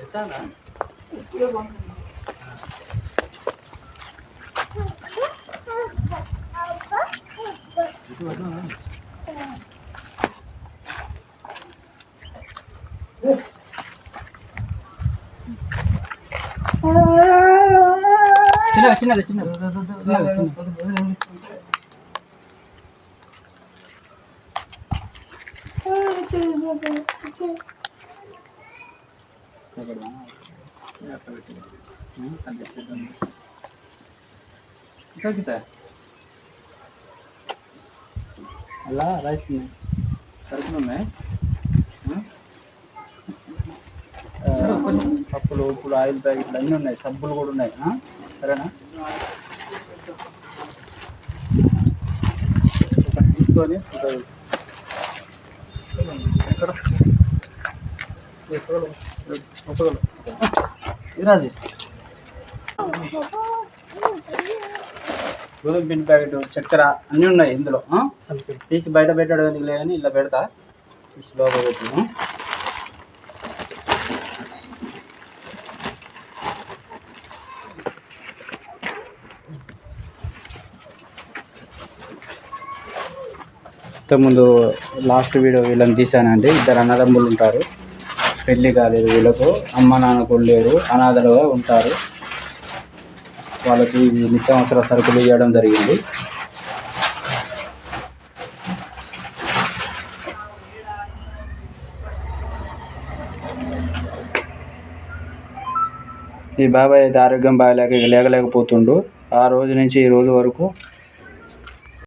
됐잖아. 뿌려봐. 지나가 지나가 지나가 지나가 지나가 చిన్నగా చిన్నగా అలా రైస్ ఉన్నాయి సరుకులు ఉన్నాయి పప్పులు ఉప్పులు ఆయిల్ ప్యాకెట్లు అన్నీ ఉన్నాయి సబ్బులు కూడా ఉన్నాయి సరేనా తీసుకొని ఎక్కడ? ఎక్కడ? ఎక్కడ? ఇది రాజేష్ గోధుమ పిండి ప్యాకెట్ చక్కెర అన్నీ ఉన్నాయి ఇందులో. తీసి బయట పెట్టడం ఎందుకు లేదని ఇలా పెడతా. తీసి లోపల పెట్టి. ఇంతకుముందు లాస్ట్ వీడియో వీళ్ళని తీశానండి ఇద్దరు అన్నదమ్ములు ఉంటారు. పెళ్ళి కాలేదు వీళ్ళకు. అమ్మ నాన్న కూడా లేరు. అనాథలుగా ఉంటారు. వాళ్ళకి నిత్యావసర సరుకులు ఇవ్వడం జరిగింది. ఈ బాబాయ్ అయితే ఆరోగ్యం బాగాలేక ఇక లేకలేకపోతుండు ఆ రోజు నుంచి ఈ రోజు వరకు